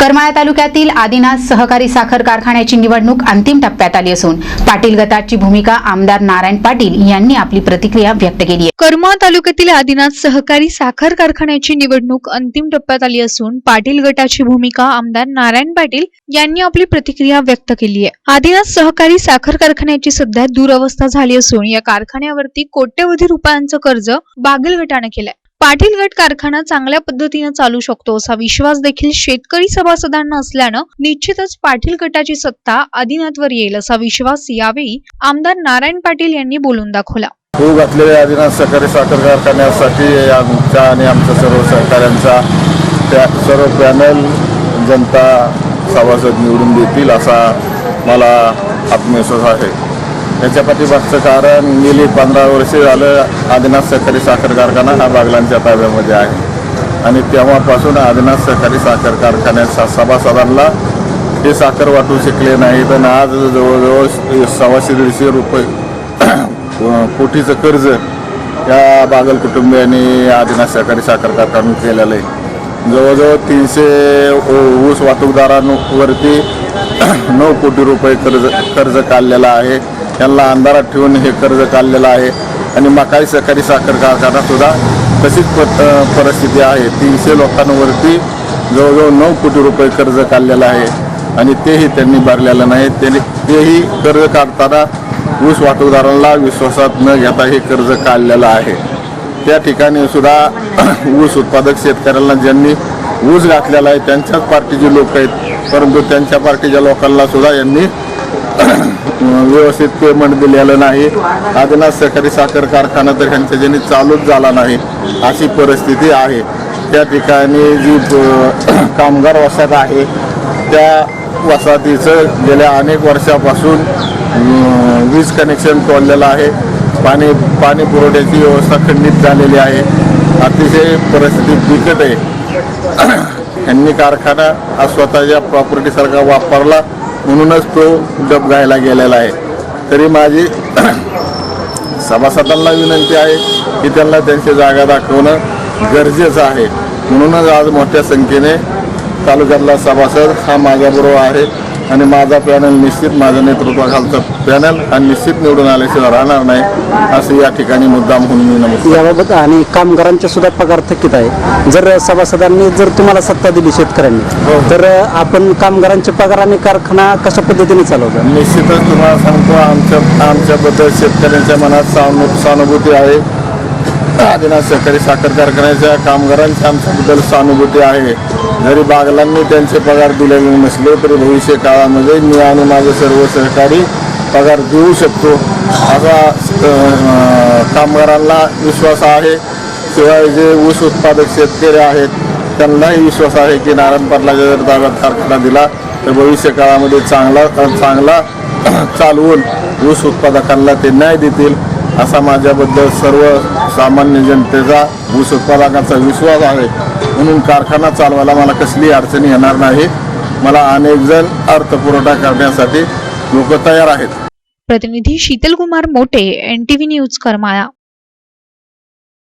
करमाळा तालुक्यातील आदिनाथ सहकारी साखर कारखान्याची निवडणूक अंतिम टप्प्यात आली असून पाटील गटाची भूमिका आमदार नारायण पाटील यांनी आपली प्रतिक्रिया व्यक्त केली आहे. करमाळा तालुक्यातील आदिनाथ सहकारी साखर कारखान्याची निवडणूक अंतिम टप्प्यात आली असून पाटील गटाची भूमिका आमदार नारायण पाटील यांनी आपली प्रतिक्रिया व्यक्त केली आहे. आदिनाथ सहकारी साखर कारखान्याची सध्या दुरवस्था झाली असून या कारखान्यावरती कोट्यवधी रुपयांचं कर्ज बागल गटानं केलंय. पाटील गट कारखाना चांगल्या पद्धतीनं चालू शकतो असा विश्वास देखील शेतकरी सभासदांना असल्यानं निश्चितच पाटील गटाची सत्ता आदिनाथवर येईल असा विश्वास यावेळी आमदार नारायण पाटील यांनी बोलून दाखवला. होऊ घातलेल्या आदिनाथ सहकारी साखर कारखान्यासाठी. आमच्या आणि आमच्या सर्व सहकाऱ्यांचा. त्या सर्व पॅनल जनता सभासद निवडून देतील असा मला आत्मविश्वास आहे. याच्या पाठीमागचं कारण गेली पंधरा वर्षे झालं आदिनाथ सहकारी साखर कारखाना हा बागलांच्या ताब्यामध्ये आहे. आणि तेव्हापासून आदिनाथ सहकारी साखर कारखान्याच्या सभासदांना हे साखर वाटू शकले नाही पण आज जवळजवळ सव्वाशे दीडशे रुपये कोटीचं कर्ज या बागल कुटुंबियांनी आदिनाथ सहकारी साखर कारखान्यात केलेलं आहे. जवळजवळ तीनशे ऊस वाहतूकदारांवरती नऊ कोटी रुपये कर्ज कर्ज काढलेलं आहे. यांना अंधारात ठेवून हे कर्ज काढलेलं आहे. आणि मकाई सहकारी साखर कारखानासुद्धा तशीच प परिस्थिती आहे. तीनशे लोकांवरती जवळजवळ नऊ कोटी रुपये कर्ज काढलेलं आहे. आणि तेही त्यांनी भरलेलं नाही. त्यांनी तेही कर्ज काढताना ऊस वाहतूकदारांना विश्वासात न घेता हे कर्ज काढलेलं आहे. त्या ठिकाणी सुद्धा ऊस उत्पादक शेतकऱ्यांना ज्यांनी ऊस घातलेला आहे त्यांच्याच पार्टीचे लोक आहेत. परंतु त्यांच्या पार्टीच्या लोकांना सुद्धा यांनी व्यवस्थित पेमेंट दिलेलं नाही. आदिनाथ सहकारी साखर कारखाना तर ह्यांच्या ज्यांनी चालूच झाला नाही अशी परिस्थिती आहे. त्या ठिकाणी जी कामगार वसाहत आहे त्या वसाहतीचं गेल्या अनेक वर्षापासून वीज कनेक्शन तोडलेलं आहे. पाणी पाणी पुरवठ्याची व्यवस्था खंडित झालेली आहे. अतिशय परिस्थिती बिकट आहे. यांनी कारखाना हा स्वतःच्या प्रॉपर्टीसारखा वापरला. म्हणूनच तो डबघायला गेलेला आहे. तरी माझी सभासदांना विनंती आहे की त्यांना त्यांची जागा दाखवणं गरजेचं आहे. म्हणूनच आज मोठ्या संख्येने तालुक्यातला सभासद हा माझ्याबरोबर आहे. आणि माझा पॅनल निश्चित माझ्या नेतृत्वाखालचा पॅनल हा निश्चित निवडून आल्याशिवाय राहणार नाही असं या ठिकाणी मुद्दाम म्हणून मी नमूद करतो. याबाबत आणि कामगारांचे सुद्धा पगार थकीत आहे. जर सभासदांनी जर तुम्हाला सत्ता दिली शेतकऱ्यांनी तर आपण कामगारांचे पगार आणि कारखाना कशा पद्धतीने चालवता? निश्चितच तुम्हाला सांगतो आमच्या आमच्याबद्दल शेतकऱ्यांच्या मनात सहानुभूती आहे. आदिनाथ सहकारी साखर कारखान्याच्या कामगारांची आमच्याबद्दल सहानुभूती आहे. जरी बागलांनी त्यांचे पगार दिलेले नसले तरी भविष्य काळामध्ये मी आणि माझे सर्व सहकारी पगार देऊ शकतो. असा कामगारांना विश्वास आहे. शिवाय जे ऊस उत्पादक शेतकरी आहेत त्यांनाही विश्वास आहे की नारायण पाटलाच्या जर ताब्यात कारखाना दिला तर भविष्य काळामध्ये चांगला चांगला चालवून ऊस उत्पादकांना ते न्याय देतील. असा माझ्याबद्दल सर्व सामान्य जनतेचा ऊस उत्पादकांचा विश्वास आहे. म्हणून कारखाना चालवायला मला कसली अडचणी येणार नाही. मला अनेक जण अर्थपुरवठा करण्यासाठी लोक तयार आहेत. प्रतिनिधी शीतल कुमार मोटे एन न्यूज करमाळा.